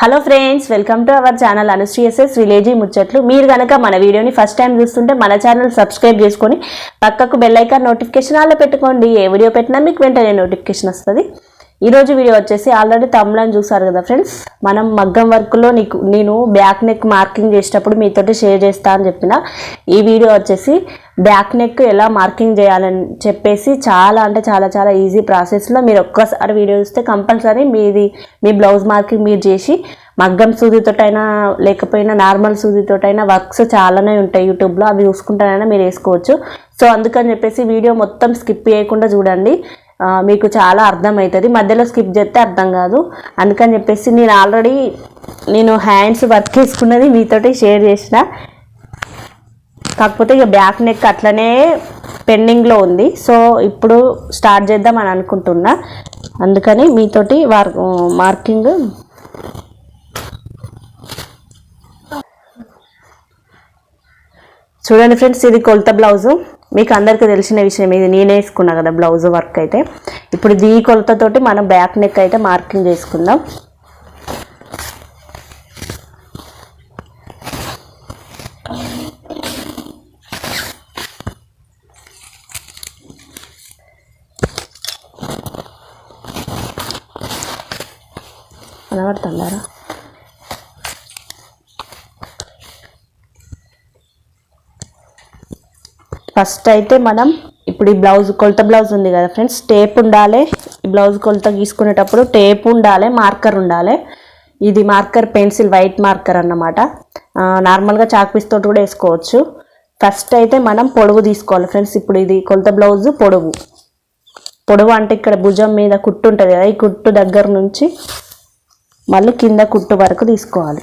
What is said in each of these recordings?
Hello friends welcome to our channel అనుశ్రీఎస్ఎస్ village ముచ్చట్లు మీరు కనుక మన వీడియోని ఫస్ట్ టైం చూస్తుంటే మన ఛానల్ సబ్స్క్రైబ్ చేసుకొని పక్కకు బెల్ ఐకాన్ నోటిఫికేషన్ ఆల్లో పెట్టుకోండి. ఏ వీడియో పెట్టినా మీకు వెంటనే నోటిఫికేషన్ వస్తుంది. ఈరోజు వీడియో వచ్చేసి ఆల్రెడీ తమ్లని చూసారు కదా ఫ్రెండ్స్? మనం మగ్గం వర్క్లో నీకు నేను బ్యాక్ నెక్ మార్కింగ్ చేసేటప్పుడు మీతోటి షేర్ చేస్తా అని చెప్పిన. ఈ వీడియో వచ్చేసి బ్యాక్ నెక్ ఎలా మార్కింగ్ చేయాలని చెప్పేసి చాలా అంటే చాలా చాలా ఈజీ ప్రాసెస్లో మీరు ఒక్కసారి వీడియో చూస్తే కంపల్సరీ మీది మీ బ్లౌజ్ మార్కింగ్ మీరు చేసి మగ్గం సూదితోటైనా లేకపోయినా నార్మల్ సూదితోటైనా వర్క్స్ చాలానే ఉంటాయి యూట్యూబ్లో అవి చూసుకుంటానైనా మీరు వేసుకోవచ్చు. సో అందుకని చెప్పేసి వీడియో మొత్తం స్కిప్ చేయకుండా చూడండి. మీకు చాలా అర్థమవుతుంది మధ్యలో స్కిప్ చేస్తే అర్థం కాదు. అందుకని చెప్పేసి నేను ఆల్రెడీ నేను హ్యాండ్స్ వర్క్ చేసుకున్నది మీతోటి షేర్ చేసిన. కాకపోతే ఇక బ్యాక్ నెక్ అట్లనే పెండింగ్లో ఉంది. సో ఇప్పుడు స్టార్ట్ చేద్దాం అని అనుకుంటున్నా. అందుకని మీతోటి వార్ మార్కింగ్ చూడండి ఫ్రెండ్స్ ఇది కొలత బ్లౌజు మీకు అందరికీ తెలిసిన విషయం ఇది. నేనే వేసుకున్నా కదా బ్లౌజ్ వర్క్ అయితే. ఇప్పుడు దీ కొలతతోటి మనం బ్యాక్ నెక్ అయితే మార్కింగ్ చేసుకుందాం. కనబడుతుందారా ఫస్ట్ అయితే మనం ఇప్పుడు ఈ బ్లౌజ్ కొలత బ్లౌజ్ ఉంది కదా ఫ్రెండ్స్ టేప్ ఉండాలి. ఈ బ్లౌజ్ కొలత గీసుకునేటప్పుడు టేప్ ఉండాలి మార్కర్ ఉండాలి. ఇది మార్కర్ పెన్సిల్ వైట్ మార్కర్ అన్నమాట. నార్మల్గా చాక్ పీస్ తోటి కూడా వేసుకోవచ్చు. ఫస్ట్ అయితే మనం పొడవు తీసుకోవాలి ఫ్రెండ్స్ ఇప్పుడు ఇది కొలత బ్లౌజ్ పొడవు. పొడవు అంటే ఇక్కడ భుజం మీద కుట్టు ఉంటుంది కదా ఈ కుట్టు దగ్గర నుంచి మళ్ళీ కింద కుట్టు వరకు తీసుకోవాలి.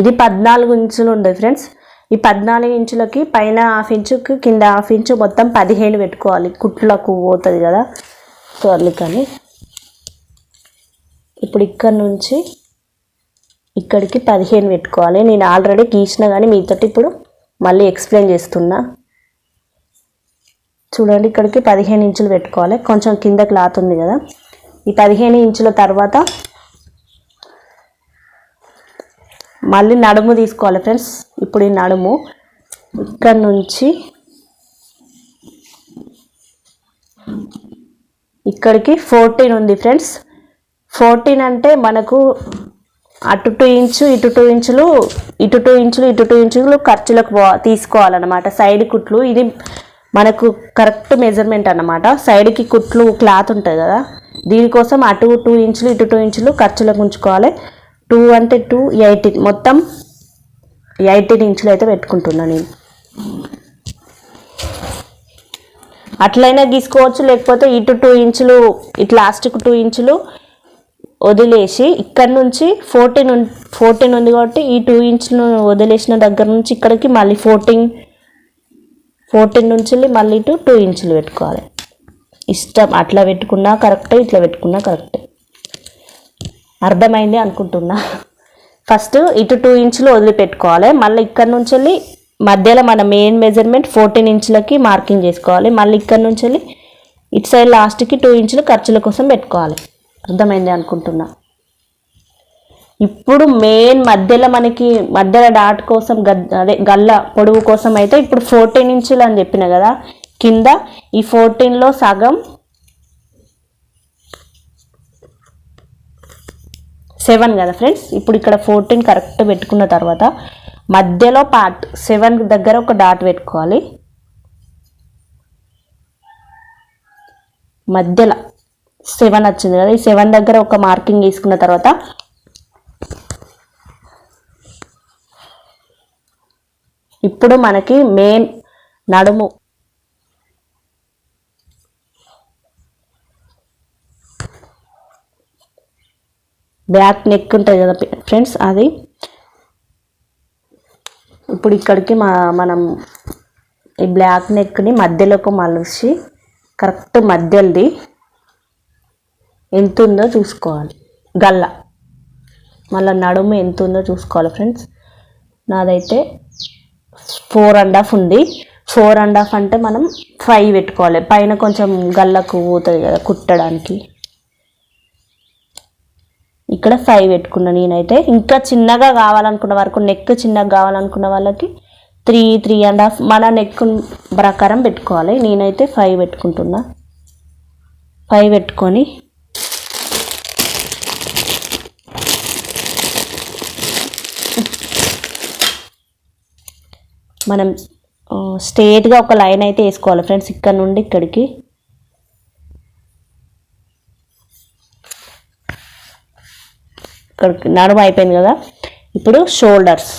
ఇది పద్నాలుగు ఇంచులు ఉండదు ఫ్రెండ్స్. ఈ పద్నాలుగు ఇంచులకి పైన హాఫ్ ఇంచుకి కింద హాఫ్ ఇంచు మొత్తం పదిహేను పెట్టుకోవాలి. కుట్లకు పోతుంది కదా. సో అందుకని ఇప్పుడు ఇక్కడ నుంచి ఇక్కడికి పదిహేను పెట్టుకోవాలి. నేను ఆల్రెడీ గీసిన కానీ మీతోటి ఇప్పుడు మళ్ళీ ఎక్స్ప్లెయిన్ చేస్తున్నా. చూడండి ఇక్కడికి పదిహేను ఇంచులు పెట్టుకోవాలి. కొంచెం కింద క్లాత్ ఉంది కదా. ఈ పదిహేను ఇంచుల తర్వాత మళ్ళీ నడుము తీసుకోవాలి ఫ్రెండ్స్. ఇప్పుడు ఈ నడుము ఇక్కడ నుంచి ఇక్కడికి ఫోర్టీన్ ఉంది ఫ్రెండ్స్. ఫోర్టీన్ అంటే మనకు అటు టూ ఇంచు ఇటు టూ ఇంచులు ఇటు టూ ఇంచులు ఇటు టూ ఇంచులు ఖర్చులకు తీసుకోవాలన్నమాట. సైడ్ కుట్లు ఇది మనకు కరెక్ట్ మెజర్మెంట్ అన్నమాట. సైడ్కి కుట్లు క్లాత్ ఉంటుంది కదా. దీనికోసం అటు టూ ఇంచులు ఇటు టూ ఇంచులు ఖర్చులకు ఉంచుకోవాలి. టూ అంటే టూ ఎయిటీన్ మొత్తం ఎయిటీన్ ఇంచులు అయితే పెట్టుకుంటున్నాను నేను. అట్లయినా గీసుకోవచ్చు లేకపోతే ఇటు టూ ఇంచులు ఇటు లాస్ట్కు టూ ఇంచులు వదిలేసి ఇక్కడ నుంచి ఫోర్టీన్ ఫోర్టీన్ ఉంది కాబట్టి ఈ టూ ఇంచులు వదిలేసిన దగ్గర నుంచి ఇక్కడికి మళ్ళీ ఫోర్టీన్ ఫోర్టీన్ నుంచి మళ్ళీ ఇటు టూ ఇంచులు పెట్టుకోవాలి. ఇష్టం అట్లా పెట్టుకున్నా కరెక్టే ఇట్లా పెట్టుకున్నా కరెక్టే. అర్థమైంది అనుకుంటున్నా. ఫస్ట్ ఇటు టూ ఇంచులు వదిలిపెట్టుకోవాలి. మళ్ళీ ఇక్కడ నుంచి వెళ్ళి మధ్యలో మన మెయిన్ మెజర్మెంట్ ఫోర్టీన్ ఇంచులకి మార్కింగ్ చేసుకోవాలి. మళ్ళీ ఇక్కడ నుంచి వెళ్ళి ఇటు సైడ్ లాస్ట్కి టూ ఇంచులు ఖర్చుల కోసం పెట్టుకోవాలి. అర్థమైంది అనుకుంటున్నా. ఇప్పుడు మెయిన్ మధ్యలో మనకి మధ్యలో డాట్ కోసం గద్ అదే గల్ల పొడవు కోసం అయితే ఇప్పుడు ఫోర్టీన్ ఇంచులు అని చెప్పిన కదా. కింద ఈ ఫోర్టీన్లో సగం సెవెన్ కదా ఫ్రెండ్స్? ఇప్పుడు ఇక్కడ ఫోర్టీన్ కరెక్ట్ పెట్టుకున్న తర్వాత మధ్యలో పార్ట్ సెవెన్ దగ్గర ఒక డాట్ పెట్టుకోవాలి. మధ్యలో సెవెన్ వచ్చింది కదా ఈ సెవెన్ దగ్గర ఒక మార్కింగ్ తీసుకున్న తర్వాత ఇప్పుడు మనకి మెయిన్ నడుము బ్యాక్ నెక్ ఉంటుంది కదా ఫ్రెండ్స్ అది. ఇప్పుడు ఇక్కడికి మా మనం ఈ బ్లాక్ నెక్ని మధ్యలోకి మలిసి కరెక్ట్ మధ్యలోది ఎంత ఉందో చూసుకోవాలి. గల్ల. మళ్ళీ నడుము ఎంత ఉందో చూసుకోవాలి ఫ్రెండ్స్. నాదైతే ఫోర్ అండ్ హాఫ్ ఉంది. ఫోర్ అండ్ హాఫ్ అంటే మనం ఫైవ్ పెట్టుకోవాలి. పైన కొంచెం గల్లకు పోతుంది కదా కుట్టడానికి. ఇక్కడ ఫైవ్ పెట్టుకున్నా నేనైతే. ఇంకా చిన్నగా కావాలనుకున్న వరకు నెక్ చిన్నగా కావాలనుకున్న వాళ్ళకి త్రీ త్రీ అండ్ హాఫ్ మన నెక్ ప్రకారం పెట్టుకోవాలి. నేనైతే ఫైవ్ పెట్టుకుంటున్నా. ఫైవ్ పెట్టుకొని మనం స్ట్రేట్గా ఒక లైన్ అయితే వేసుకోవాలి. ఫ్రెండ్స్ ఇక్కడ నుండి ఇక్కడికి. ఇక్కడ నడుము అయిపోయింది కదా. ఇప్పుడు షోల్డర్స్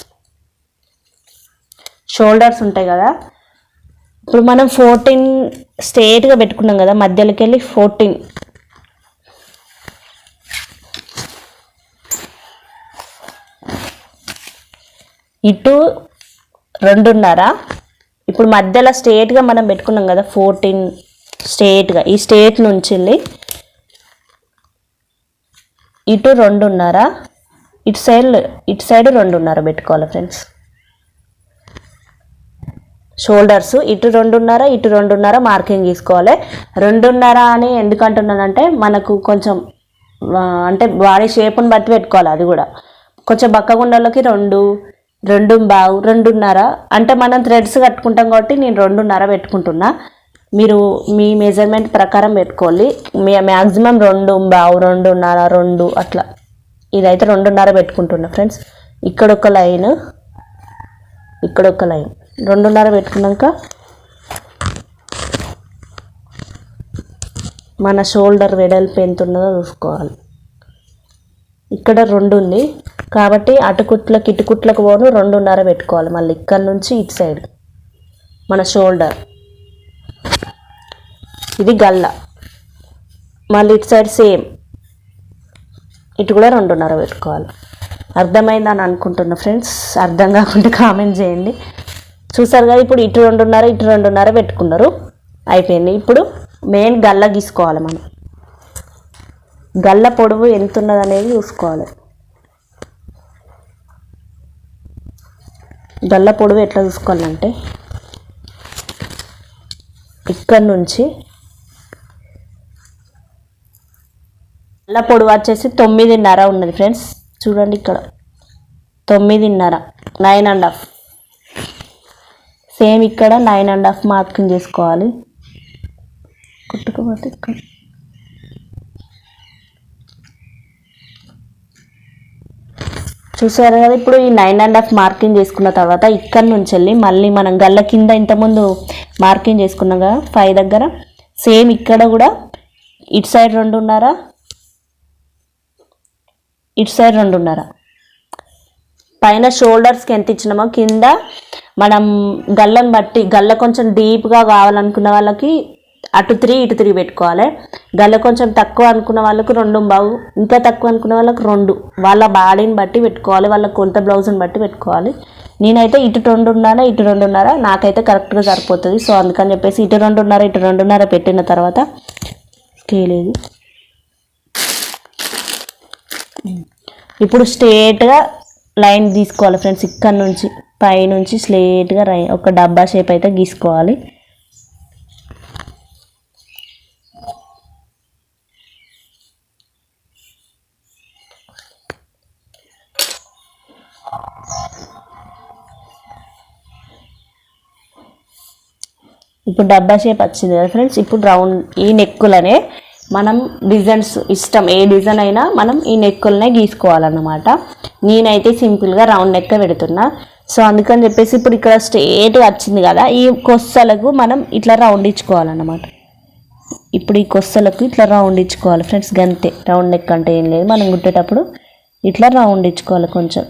షోల్డర్స్ ఉంటాయి కదా. ఇప్పుడు మనం ఫోర్టీన్ స్ట్రేట్గా పెట్టుకున్నాం కదా మధ్యలోకి వెళ్ళి ఫోర్టీన్ ఇటు రెండున్నర? ఇప్పుడు మధ్యలో స్ట్రేట్గా మనం పెట్టుకున్నాం కదా ఫోర్టీన్ స్ట్రేట్గా ఈ స్ట్రేట్ నుంచి వెళ్ళి ఇటు రెండున్నర ఇటు సైడ్ ఇటు సైడ్ రెండున్నర పెట్టుకోవాలి ఫ్రెండ్స్. షోల్డర్స్ ఇటు రెండున్నర ఇటు రెండున్నర మార్కింగ్ తీసుకోవాలి. రెండున్నర అని ఎందుకంటున్నానంటే మనకు కొంచెం అంటే బాడీ షేప్ని బట్టి పెట్టుకోవాలి అది కూడా. కొంచెం బక్కగుండలకి రెండు రెండు బావు రెండున్నర. అంటే మనం థ్రెడ్స్ కట్టుకుంటాం కాబట్టి నేను రెండున్నర పెట్టుకుంటున్నా. మీరు మీ మెజర్మెంట్ ప్రకారం పెట్టుకోవాలి మీ మ్యాక్సిమం రెండు బావు రెండున్నర రెండు అట్లా. ఇదైతే రెండున్నర పెట్టుకుంటున్నా ఫ్రెండ్స్ ఇక్కడ ఒక లైన్ ఇక్కడ ఒక లైన్. రెండున్నర పెట్టుకున్నాక మన షోల్డర్ వెడల్పు ఎంత ఉన్నదో చూసుకోవాలి. ఇక్కడ రెండు ఉంది. కాబట్టి అటుకుట్ల కిటుకుట్లకు పోను రెండున్నర పెట్టుకోవాలి. మళ్ళీ ఇక్కడ నుంచి ఇటు సైడ్ మన షోల్డర్ ఇది గల్ల. మళ్ళీ ఇటు సైడ్ సేమ్. ఇటు కూడా రెండున్నర పెట్టుకోవాలి. అర్థమైందని అనుకుంటున్నా ఫ్రెండ్స్. అర్థం కాకుండా కామెంట్ చేయండి. చూసారు కదా ఇప్పుడు ఇటు రెండున్నర ఇటు రెండున్నర పెట్టుకున్నారు. అయిపోయింది. ఇప్పుడు మెయిన్ గల్ల గీసుకోవాలి మనం. గల్ల పొడవు ఎంత ఉన్నది అనేది చూసుకోవాలి. గల్ల పొడవు ఎట్లా చూసుకోవాలంటే ఇక్కడ నుంచి నల్ల పొడవు వచ్చేసి తొమ్మిదిన్నర ఉన్నది ఫ్రెండ్స్. చూడండి ఇక్కడ. తొమ్మిదిన్నర నైన్ అండ్ హాఫ్ సేమ్ ఇక్కడ నైన్ అండ్ హాఫ్ మార్కింగ్ చేసుకోవాలి. కుట్టుకోబోతే ఇక్కడ. చూసారు కదా ఇప్పుడు ఈ నైన్ అండ్ హాఫ్ మార్కింగ్ చేసుకున్న తర్వాత ఇక్కడ నుంచి వెళ్ళి మళ్ళీ మనం గల్ల కింద ఇంతకుముందు మార్కింగ్ చేసుకున్నాం కదా ఫైవ్ దగ్గర. సేమ్ ఇక్కడ కూడా ఇటు సైడ్ రెండున్నర ఇటు సైడ్ రెండున్నర పైన షోల్డర్స్కి ఎంత ఇచ్చినామో కింద మనం గల్లను బట్టి గల్ల కొంచెం డీప్గా కావాలనుకున్న వాళ్ళకి అటు త్రీ ఇటు త్రీ పెట్టుకోవాలి. గల్ల కొంచెం తక్కువ అనుకున్న వాళ్ళకు రెండు బావు ఇంకా తక్కువ అనుకున్న వాళ్ళకు రెండు. వాళ్ళ బాడీని బట్టి పెట్టుకోవాలి వాళ్ళ కొలత బ్లౌజ్ని బట్టి పెట్టుకోవాలి. నేనైతే ఇటు రెండున్నర ఇటు రెండున్నర నాకైతే కరెక్ట్గా సరిపోతుంది. సో అందుకని చెప్పేసి ఇటు రెండున్నర ఇటు రెండున్నర పెట్టిన తర్వాత తెలియదు ఇప్పుడు స్ట్రేట్గా లైన్ తీసుకోవాలి ఫ్రెండ్స్ ఇక్కడ నుంచి పై నుంచి రై ఒక డబ్బా షేప్ అయితే గీసుకోవాలి. ఇప్పుడు డబ్బా షేప్ వచ్చింది కదా ఫ్రెండ్స్ ఇప్పుడు రౌండ్ ఈ నెక్కులనే మనం డిజైన్స్ ఇష్టం ఏ డిజైన్ అయినా మనం ఈ నెక్కులనే గీసుకోవాలన్నమాట. నేనైతే సింపుల్గా రౌండ్ నెక్క పెడుతున్నా. సో అందుకని చెప్పేసి ఇప్పుడు ఇక్కడ స్ట్రేట్గా వచ్చింది కదా ఈ కొస్సలకు మనం ఇట్లా రౌండ్ ఇచ్చుకోవాలన్నమాట. ఇప్పుడు ఈ కొస్సలకు ఇట్లా రౌండ్ ఇచ్చుకోవాలి ఫ్రెండ్స్ గంతే. రౌండ్ నెక్ అంటే ఏం లేదు మనం కుట్టేటప్పుడు ఇట్లా రౌండ్ ఇచ్చుకోవాలి కొంచెం.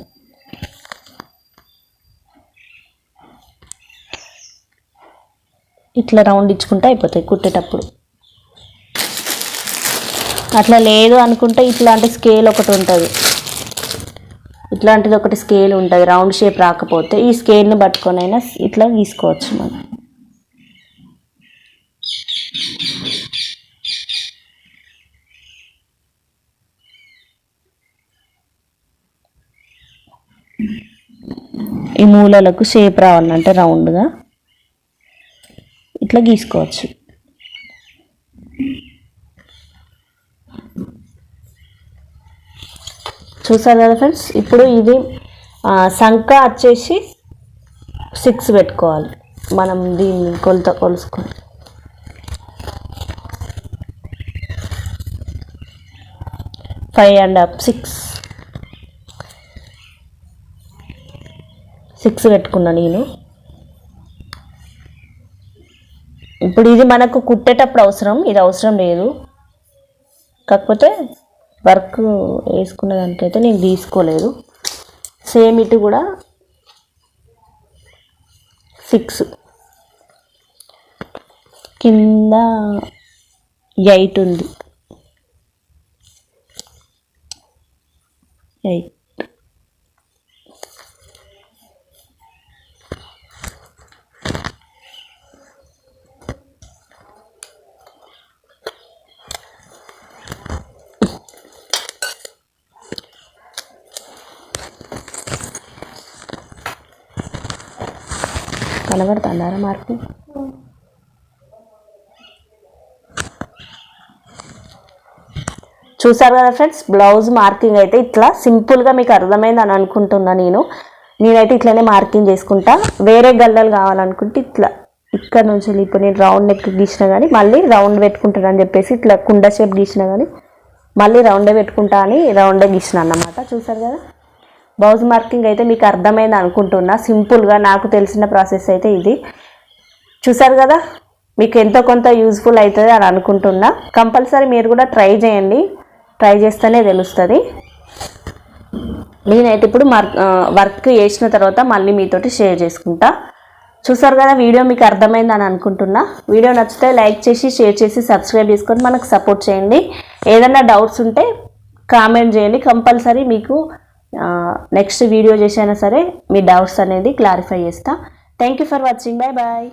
ఇట్లా రౌండ్ ఇచ్చుకుంటే అయిపోతాయి కుట్టేటప్పుడు. అట్లా లేదు అనుకుంటే ఇట్లాంటి స్కేల్ ఒకటి ఉంటుంది. ఇట్లాంటిది ఒకటి స్కేల్ ఉంటుంది. రౌండ్ షేప్ రాకపోతే ఈ స్కేల్ని పట్టుకొని అయినా ఇట్లా తీసుకోవచ్చు మనం. ఈ మూలలకు షేప్ రావాలంటే రౌండ్గా ఇట్లా గీసుకోవచ్చు. చూసారు కదా ఫ్రెండ్స్? ఇప్పుడు ఇది సంఖ వచ్చేసి సిక్స్ పెట్టుకోవాలి. మనం దీన్ని కొలత కొలుసుకొని. Five and half six six పెట్టుకున్నా నేను. ఇప్పుడు ఇది మనకు కుట్టేటప్పుడు అవసరం ఇది అవసరం లేదు. కాకపోతే వర్క్ వేసుకున్న దానికైతే నేను తీసుకోలేదు. సేమ్ ఇటు కూడా సిక్స్. కింద ఎయిట్ ఉంది. ఎయిట్. కనబడుతుందారా మార్పు చూసారు కదా ఫ్రెండ్స్ బ్లౌజ్ మార్కింగ్ అయితే ఇట్లా సింపుల్గా మీకు అర్థమైంది అని అనుకుంటున్నా నేను. నేనైతే ఇట్లనే మార్కింగ్ చేసుకుంటా. వేరే గల్లలు కావాలనుకుంటే ఇట్లా ఇక్కడ నుంచి ఇప్పుడు నేను రౌండ్ నెక్ గీసిన కానీ మళ్ళీ రౌండ్ పెట్టుకుంటాను అని చెప్పేసి ఇట్లా కుండ షేప్ గీసిన కానీ మళ్ళీ రౌండే పెట్టుకుంటా అని రౌండే గీసిన అన్నమాట. చూసారు కదా? బ్లౌజ్ మార్కింగ్ అయితే మీకు అర్థమైంది అనుకుంటున్నా. సింపుల్గా నాకు తెలిసిన ప్రాసెస్ అయితే ఇది. చూసారు కదా? మీకు ఎంతో కొంత యూజ్ఫుల్ అవుతుంది అని అనుకుంటున్నా. కంపల్సరీ మీరు కూడా ట్రై చేయండి. ట్రై చేస్తేనే తెలుస్తుంది. నేనైతే ఇప్పుడు మర్ వర్క్ చేసిన తర్వాత మళ్ళీ మీతోటి షేర్ చేసుకుంటా. చూసారు కదా? వీడియో మీకు అర్థమైంది అని అనుకుంటున్నా. వీడియో నచ్చితే లైక్ చేసి షేర్ చేసి సబ్స్క్రైబ్ చేసుకొని మనకు సపోర్ట్ చేయండి. ఏదైనా డౌట్స్ ఉంటే కామెంట్ చేయండి. కంపల్సరీ మీకు నెక్స్ట్ వీడియో చేసైనా సరే మీ డౌట్స్ అనేది క్లారిఫై చేస్తా. Thank you for watching bye bye